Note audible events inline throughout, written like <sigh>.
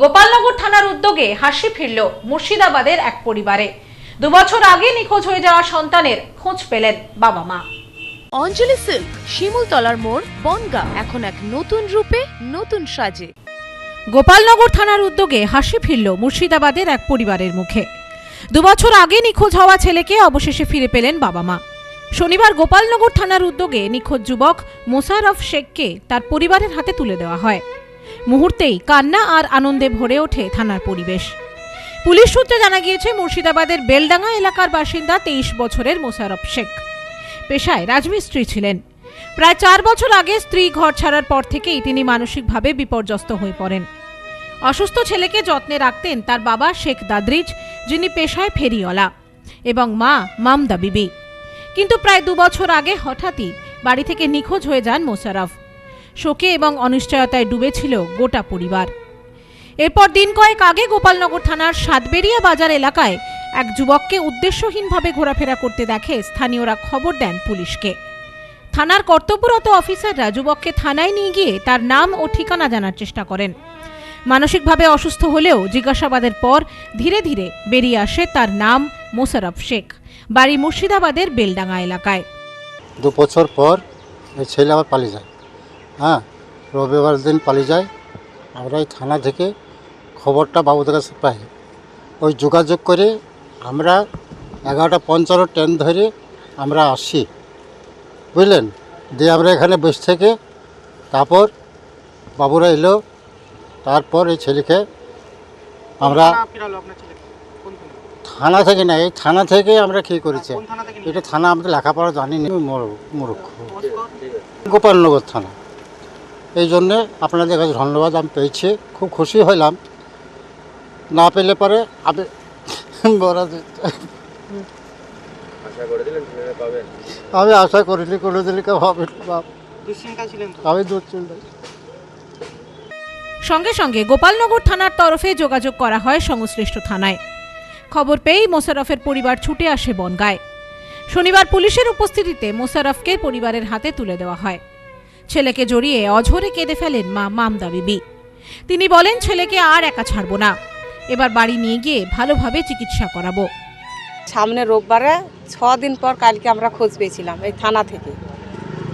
গোপালনগর থানার উদ্যোগে হাসি ফিরল মুর্শিদাবাদের এক পরিবারে। দুবছর আগে নিখোঁজ হয়ে যাওয়া সন্তানের খোঁজ পেলেন বাবা মা। অঞ্জলি সিল্ক শিমুলতলার মোড় বনগা এখন এক নতুন রূপে নতুন সাজে। গোপালনগর থানার উদ্যোগে হাসি ফিরল মুর্শিদাবাদের এক পরিবারের মুখে। দুবছর আগে নিখোঁজ হওয়া ছেলেকে অবশেষে ফিরে পেলেন বাবা মা। শনিবার গোপালনগর থানার উদ্যোগে নিখোঁজ যুবক মোশারফ শেখকে তার পরিবারের হাতে তুলে দেওয়া হয়। মুহূর্তেই কান্না আর আনন্দে ভরে ওঠে থানার পরিবেশ। পুলিশ সূত্রে জানা গিয়েছে, মুর্শিদাবাদের বেলডাঙ্গা এলাকার বাসিন্দা তেইশ বছরের মোশারফ শেখ। পেশায় রাজমিস্ত্রি ছিলেন। প্রায় চার বছর আগে স্ত্রী ঘর ছাড়ার পর থেকেই তিনি মানসিকভাবে বিপর্যস্ত হয়ে পড়েন। অসুস্থ ছেলেকে যত্নে রাখতেন তার বাবা শেখ দাদরিজ, যিনি পেশায় ফেরিওয়ালা, এবং মা মামদা বিবি। কিন্তু প্রায় দু বছর আগে হঠাৎই বাড়ি থেকে নিখোঁজ হয়ে যান মোশারফ শোকে এবং অনিশ্চয়তায় ডুবেছিল গোটা পরিবার। এরপর দিন কয়েক আগে গোপালনগর থানার সাতবেরিয়া বাজার এলাকায় এক যুবককে উদ্দেশ্যহীনভাবে ঘোরাফেরা করতে দেখে স্থানীয়রা খবর দেন পুলিশকে। থানার কর্তব্যরত অফিসাররা যুবককে থানায় নিয়ে গিয়ে তার নাম ও ঠিকানা জানার চেষ্টা করেন। মানসিকভাবে অসুস্থ হলেও জিজ্ঞাসাবাদের পর ধীরে ধীরে বেরিয়ে আসে তার নাম মোশারফ শেখ, বাড়ি মুর্শিদাবাদের বেলডাঙ্গা এলাকায়। দু বছর পর ছেলে আবার পালিয়ে যায়। হ্যাঁ রবিবার দিন পালিয়ে যায়। আমরা এই থানা থেকে খবরটা বাবুদের কাছে পাই। ওই যোগাযোগ করে আমরা এগারোটা পঞ্চান্ন ট্রেন ধরে আমরা আসি। বুঝলেন? দিয়ে আমরা এখানে বসে থেকে তারপর বাবুরা এলো। তারপর এই ছেলেকে আমরা থানা থেকে না এই থানা থেকে আমরা কী করেছি? এটা থানা আমাদের লেখাপড়া জানি না মূর্খ গোপালনগর থানা। এই জন্যে আপনাদের কাছে ধন্যবাদ আমি পেয়েছি। খুব খুশি হইলাম। না পেলে পরে আমি <laughs> আমি আশা করিনি কোনো হবে। দুশ্চিন্তা ছিলেন তো? আমি দুশ্চিন্তা সঙ্গে সঙ্গে গোপালনগর থানার তরফে যোগাযোগ করা হয় সংশ্লিষ্ট থানায়। খবর পেয়েই মোশারফের পরিবার ছুটে আসে বনগায়। শনিবার পুলিশের উপস্থিতিতে মোশারফকে পরিবারের হাতে তুলে দেওয়া হয়। ছেলেকে জড়িয়ে অঝরে কেঁদে ফেলেন মা মামদা বিবি তিনি বলেন ছেলেকে আর একা ছাড়বো না। এবার বাড়ি নিয়ে গিয়ে ভালোভাবে চিকিৎসা করাবো। সামনে রোববারে ছ দিন পর কালকে আমরা খোঁজ পেয়েছিলাম এই থানা থেকে।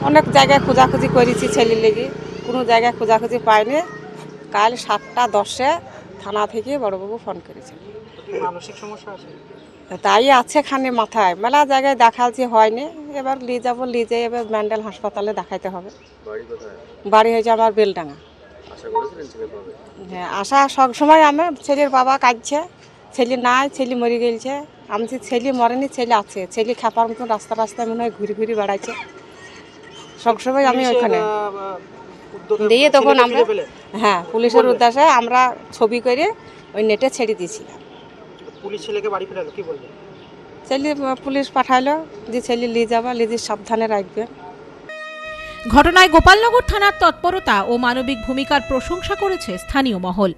অনেক জায়গায় খোঁজাখুঁজি করেছি ছেলের লেগে। কোনো জায়গায় খোঁজাখুঁজি পাইনি। কাল সাতটা দশে থানা থেকে বড়বাবু ফোন করেছে কি মানসিক সমস্যা আছে? তাই আছে খানে মাথায়। মেলা জায়গায় দেখাচ্ছি হয়নি। এবার নিয়ে যাব নিয়ে যাই এবার ম্যান্ডেল হাসপাতালে দেখাইতে হবে। বাড়ি হয়েছে আমার বেলডাঙা হ্যাঁ আশা সবসময় আমার ছেলের বাবা কাঁদছে। ছেলে নাই ছেলে মরে গেছে আমি ছেলে মরেনি ছেলে আছে। ছেলে খাপার মতন রাস্তা রাস্তায় মনে হয় ঘুরে ঘুরে বেড়াচ্ছে সবসময় আমি ওখানে দিয়ে তখন আমরা হ্যাঁ পুলিশের? উদ্দেশ্যে আমরা ছবি করে ওই নেটে ছেড়ে দিয়েছিলাম। পুলিশ ছেলেকে বাড়ি ফেরালো কি বললেন ছেলে পুলিশ পাঠাইলো যে ছেলে নিয়ে যাবা লিজে সাবধানে রাখবে। ঘটনায় গোপালনগর থানার তৎপরতা ও মানবিক ভূমিকার প্রশংসা করেছে স্থানীয় মহল।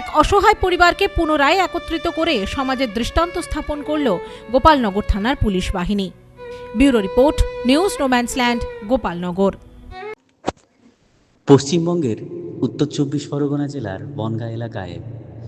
এক অসহায় পরিবারকে পুনরায় একত্রিত করে সমাজের দৃষ্টান্ত স্থাপন করল গোপালনগর থানার পুলিশ বাহিনী। Bureau report news রোম্যান্সল্যান্ড Gopalnagar. পশ্চিমবঙ্গের উত্তর চব্বিশ পরগনা জেলার বনগাঁ এলাকায়